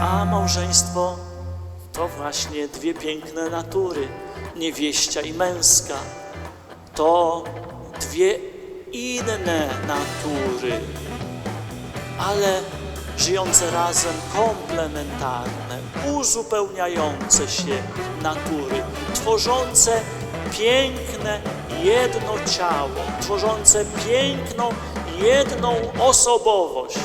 A małżeństwo to właśnie dwie piękne natury, niewieścia i męska. To dwie inne natury, ale żyjące razem komplementarne, uzupełniające się natury, tworzące piękne jedno ciało, tworzące piękną jedną osobowość.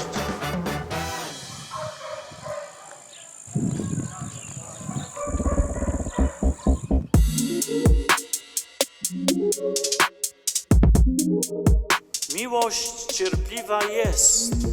Miłość cierpliwa jest,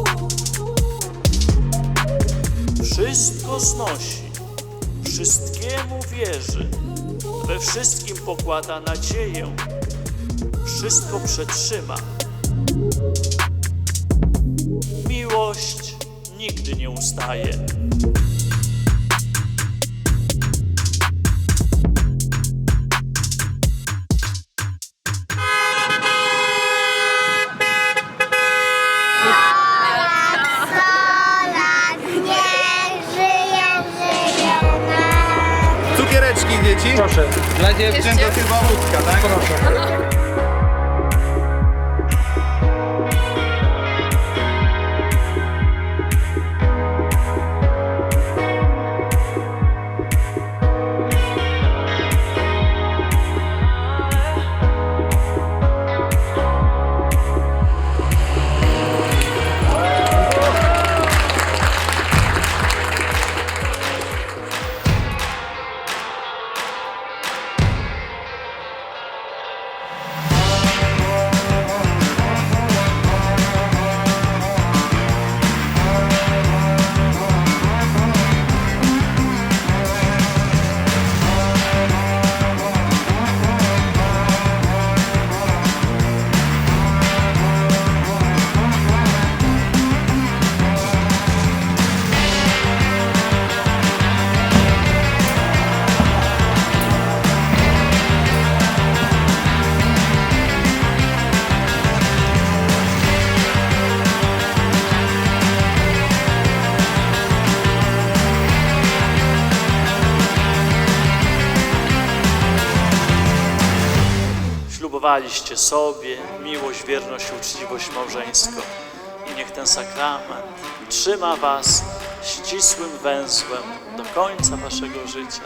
Wszystko znosi, wszystkiemu wierzy, we wszystkim pokłada nadzieję, wszystko przetrzyma. Miłość nigdy nie ustaje. Cukiereczki dzieci. Proszę. Dla dziewczyn to chyba łódka, tak? Proszę. Ślubowaliście sobie miłość, wierność uczciwość małżeńską. I niech ten sakrament trzyma was ścisłym węzłem do końca waszego życia.